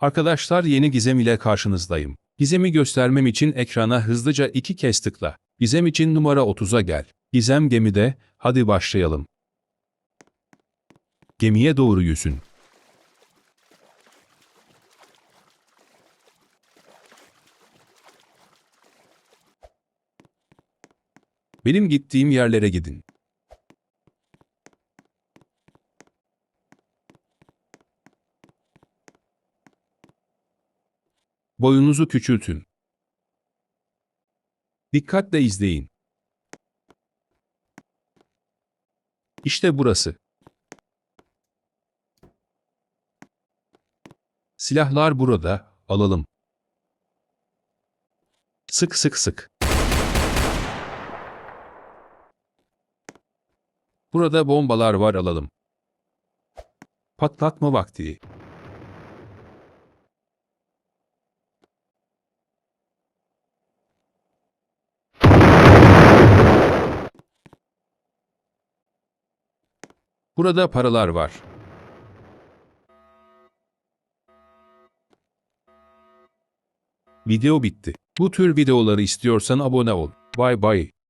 Arkadaşlar yeni gizem ile karşınızdayım. Gizemi göstermem için ekrana hızlıca iki kez tıkla. Gizem için numara 30'a gel. Gizem gemide, hadi başlayalım. Gemiye doğru yüzün. Benim gittiğim yerlere gidin. Boyunuzu küçültün. Dikkatle izleyin. İşte burası. Silahlar burada, alalım. Sık sık sık. Burada bombalar var alalım. Patlatma vakti. Burada paralar var. Video bitti. Bu tür videoları istiyorsan abone ol. Bye bye.